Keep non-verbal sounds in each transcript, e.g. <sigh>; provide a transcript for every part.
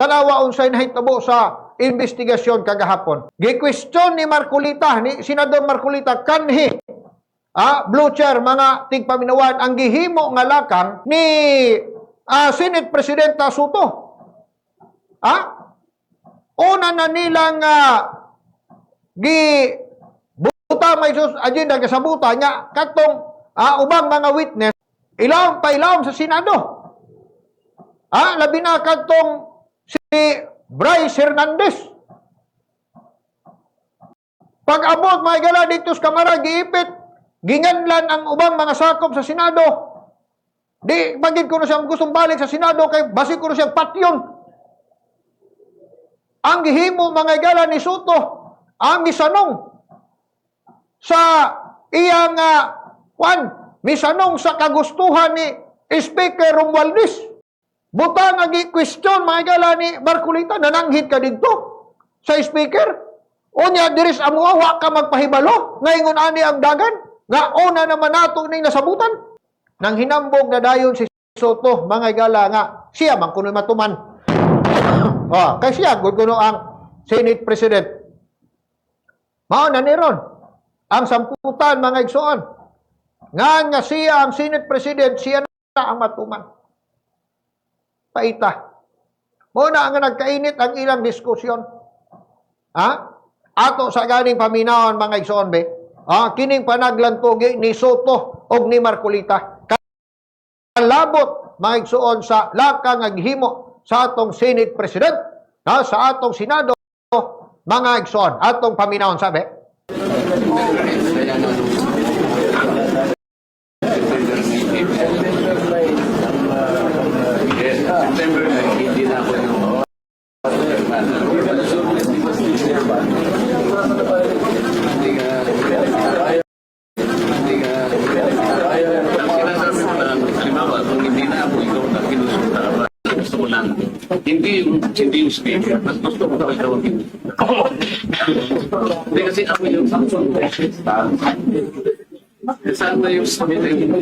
tanawa unsay nahitabo sa investigasyon kagahapon. Gi-question ni Marcolita, ni Senador Marcolita kanhi ah, blue chair, mga tigpaminawan, ang gihimo nga lakang ni ah, Senate Presidenta Soto. Ah? Una na nilang ah, gi buta may sus agenda kasabuta nya katong ah, ubang mga witness ilawom pa ilawom sa Senado. Ah, labi na katong si Bryce Hernandez. Pag abot mga gala dito sa kamara, giipit, ginganlan ang ubang mga sakop sa Senado. Di, bagid ko na siyang gustong balik sa Senado, kay basi ko na siyang patyon. Ang gihimo mga gala ni Soto, ang misanong sa iyang uh, kwan, misanong sa kagustuhan ni Speaker Romualdez. Butang ang question mga gala ni Marculita, nananghit ka dito sa Speaker. O niya, diris amuha, ka magpahibalo. Ngayon ani ang dagan. Nga una naman nato ning nasabutan. Nang hinambog na dayon si Soto, mga gala nga, siya man kuno matuman. oh, <coughs> kay siya, gud kuno ang Senate President. Mao na ni ron. Ang samputan mga igsoon. Nga nga siya ang Senate President, siya na ang matuman. Paita. Muna ang nagkainit ang ilang diskusyon. Ha? Ato sa ganing paminawon mga igsoon be. Ah, kining panaglantugi ni Soto og ni Marcolita. Kalabot mga igsoon sa lakang aghimo sa atong Senate President, na sa atong Senado mga igsoon, atong paminawon sabi. September na hindi na ako yung hindi ka hindi ka sinasabi ko lang halimbawa kung hindi na ako ikaw na kinusulta ba gusto ko lang hindi yung hindi yung speaker mas gusto ko talaga ang kinusulta hindi kasi ako yung Saan na yung sabi na yung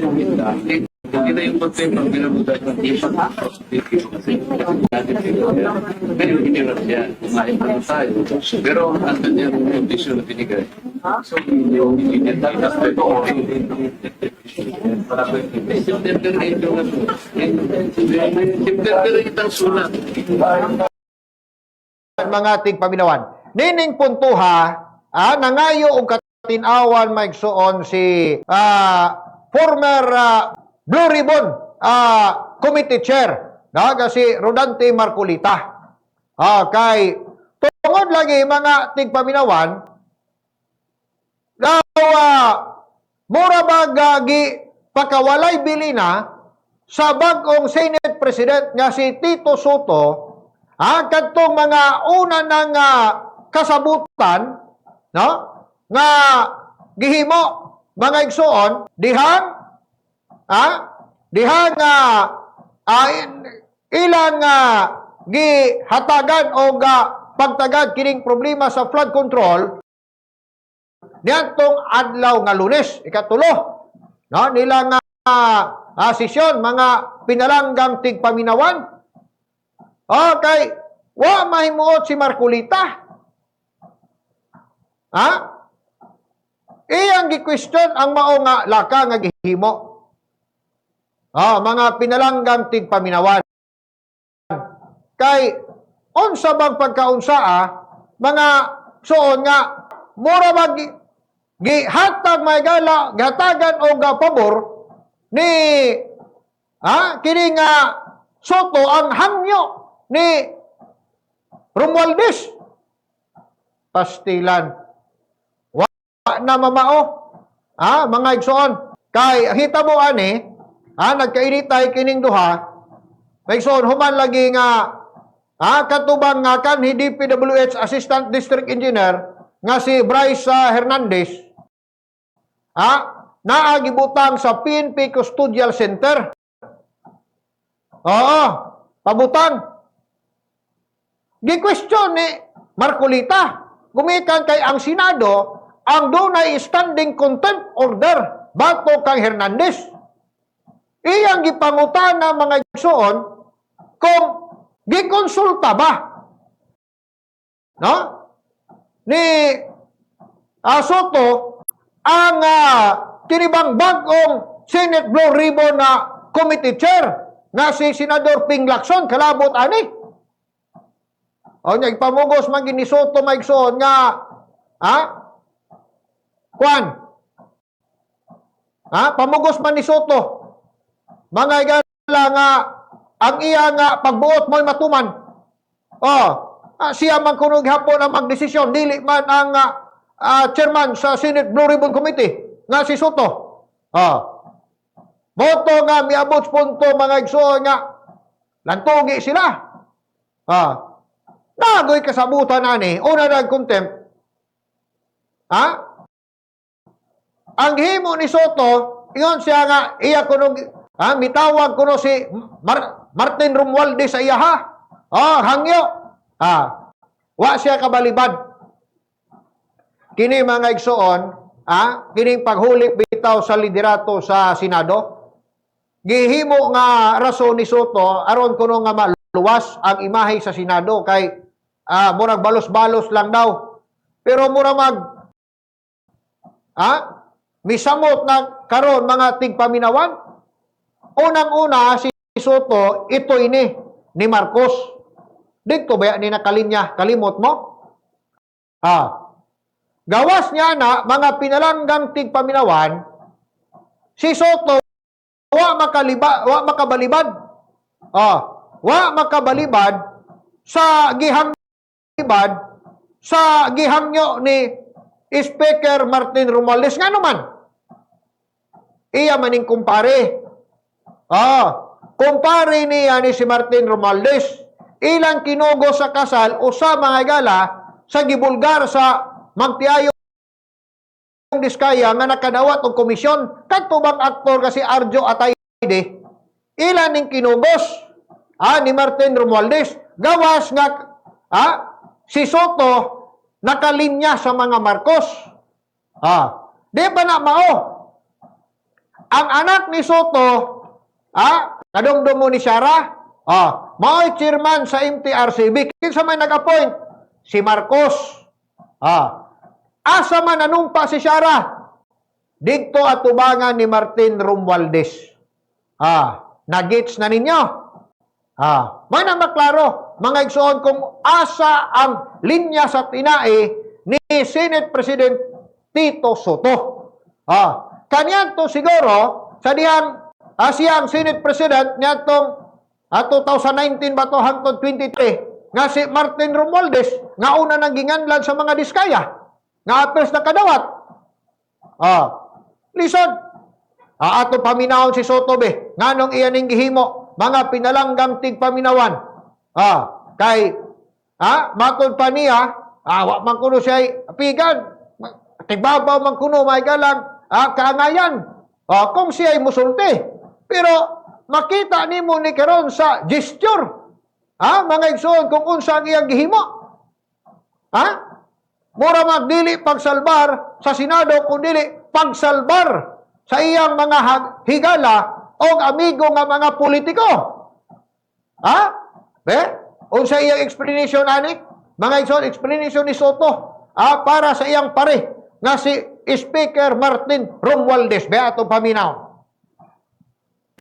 hindi na yung content ng binabutan ng ipa. Pero hindi na siya. Kumain pa rin tayo. Pero ang kanyang condition na binigay. Kasi. September 8 yung ano. September 8 ang sulat. mga ating paminawan. Nining puntuha, ah, nangayo og katinawan maigsuon si ah, former ah, Blue Ribbon ah, Committee Chair na si Rodante Marcolita. Ah, kay tungod lagi mga tigpaminawan ah, mura ba gagi pakawalay bilina sa bagong Senate President nga si Tito Soto ah, kadtong mga una ng ah, kasabutan no? Nga gihimo mga igsuon dihang ah dihang ah, ah, in- ilang ah, gihatagan o ga pagtagad kining problema sa flood control niadtong adlaw nga Lunes ikatulo no? Nila nga ah, sesyon mga pinalanggang tigpaminawan. Okay wa mahimuot si Marcolita. Ha? Iyang gi-question ang mao nga laka nga gihimo. Ah mga pinalanggang tigpaminawan. Kay unsa bang pagkaunsaa mga suon nga mura mag gihatag may gala gihatagan o ga pabor ni ha kini nga Soto ang hangyo ni Romualdez. Pastilan. Wa na mamao ha mga igsoon. Kay hitabo ani ha nagkairitay kining duha. May igsoon human lagi nga Ah, katubang nga kan PWH Assistant District Engineer nga si Bryce ah, Hernandez. Ah, naagibutang sa PNP Custodial Center. Oo, pabutang. Gi-question ni Marcolita. Gumikan kay ang Senado ang dunay standing contempt order bato kang Hernandez. Iyang gipangutana mga igsoon kung gikonsulta ba? No? Ni ah, Soto ang uh, kinibang bagong Senate Blue Ribbon na committee chair na si Senador Ping Lacson kalabot ani. O niya, ipamugos man gini Soto maigsoon nga ha? Kwan. Ha? Pamugos man ni Soto. Mga igala nga ang iya nga pagbuot mo'y matuman. Oh, ah, siya man kuno gihapon ang magdesisyon dili man ang ah, ah, chairman sa Senate Blue Ribbon Committee nga si Soto. Oh. Moto nga miabot punto mga igsoon nga lantugi sila. Ah. Nagoy kasabutan ani, una nag contempt. Ha? Ang himo ni Soto, iyon siya nga iya kuno ha, mitawag kuno si Mar- Martin Romualdez sa iya ha. Oh, hangyo. Ah. Wa siya kabalibad. Kini mga igsoon, ha, kining paghuli bitaw sa liderato sa Senado, gihimo nga rason ni Soto aron kuno nga maluwas ang imahe sa Senado kay ah murag balos-balos lang daw. Pero mura mag ha? Misamot na karon mga tigpaminawan. Unang-una si Soto ito ini ni Marcos. Dito ba ni nakalinya kalimot mo? Ah. Gawas niya na mga pinalanggang tigpaminawan si Soto wa makaliba wa makabalibad. Ah, wa makabalibad sa gihang libad sa gihangyo ni Speaker Martin Romualdez nga naman. Iya maning kumpare. Ah, kumpare niya ni si Martin Romualdez. Ilang kinugo sa kasal o sa mga gala sa gibulgar sa magtiayo ang diskaya nga nakadawat og komisyon. Kadto bang aktor kasi Arjo Atayde ilan ning kinugos ah, ni Martin Romualdez. Gawas nga ah, si Soto nakalinya sa mga Marcos. Ah, di ba na mao? Ang anak ni Soto ah, kadungdong mo ni Sara ah, mao'y chairman sa MTRCB kinsa may nag-appoint? Si Marcos. Ah, Asa man anumpa si Shara? Dito at tubangan ni Martin Romualdez. Ah, nagits na ninyo. Ah, may na maklaro, mga igsoon kung asa ang linya sa tinae ni Senate President Tito Soto. Ah, kanyan to siguro sa dihang ah, siyang Senate President niyatong ah, 2019 ba to hangtod 23 nga si Martin Romualdez nga una nang ginganlan sa mga diskaya nga apes na kadawat. Ah, lisod. Ah, ato paminawon si Soto be. Nganong iyan ning gihimo mga pinalanggang tigpaminawan. Ah, kay ah, matod pa niya, ah, wa man kuno siya pigan. Tigbabaw man kuno may galang ah, kaangayan. Ah, kung siya ay musulti. Pero makita nimo ni karon sa gesture. Ah, mga igsoon kung unsa ang iyang gihimo. Ha? Mura magdili pagsalbar sa Senado kundi pagsalbar sa iyang mga higala o amigo nga mga politiko. Ha? Be? Unsa iyang explanation ani? Mga igsoon explanation ni Soto ah, para sa iyang pare nga si Speaker Martin Romualdez. Be ato paminaw.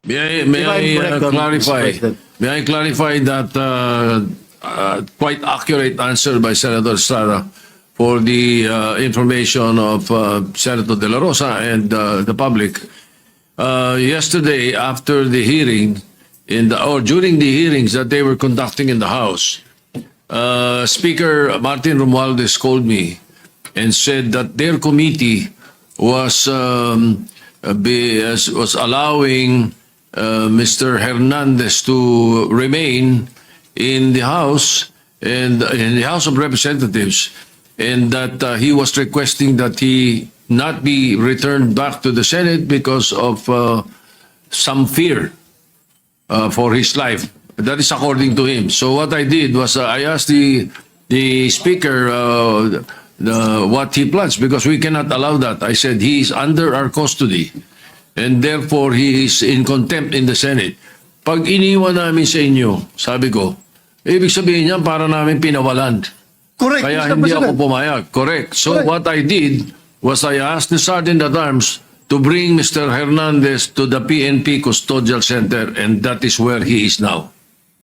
May I, may I uh, clarify? May I clarify that uh, uh, quite accurate answer by Senator Estrada for the uh, information of uh, Senator De La Rosa and uh, the public. Uh, yesterday, after the hearing, in the or during the hearings that they were conducting in the House, uh, Speaker Martin Romualdez called me and said that their committee was um, uh, be, as- was allowing uh, Mr. Hernandez to remain in the House and in the House of Representatives, and that uh, he was requesting that he not be returned back to the Senate because of uh, some fear uh, for his life. That is according to him. So what I did was uh, I asked the the speaker uh, the, what he plans because we cannot allow that. I said he is under our custody and therefore he is in contempt in the Senate. Pag iniwan namin sa inyo, sabi ko, Ibig sabihin niya, para namin pinawalan. Correct, Kaya Mr. hindi President. ako pumayag. Correct. So Correct. what I did was I asked the Sergeant at Arms to bring Mr. Hernandez to the PNP Custodial Center and that is where he is now.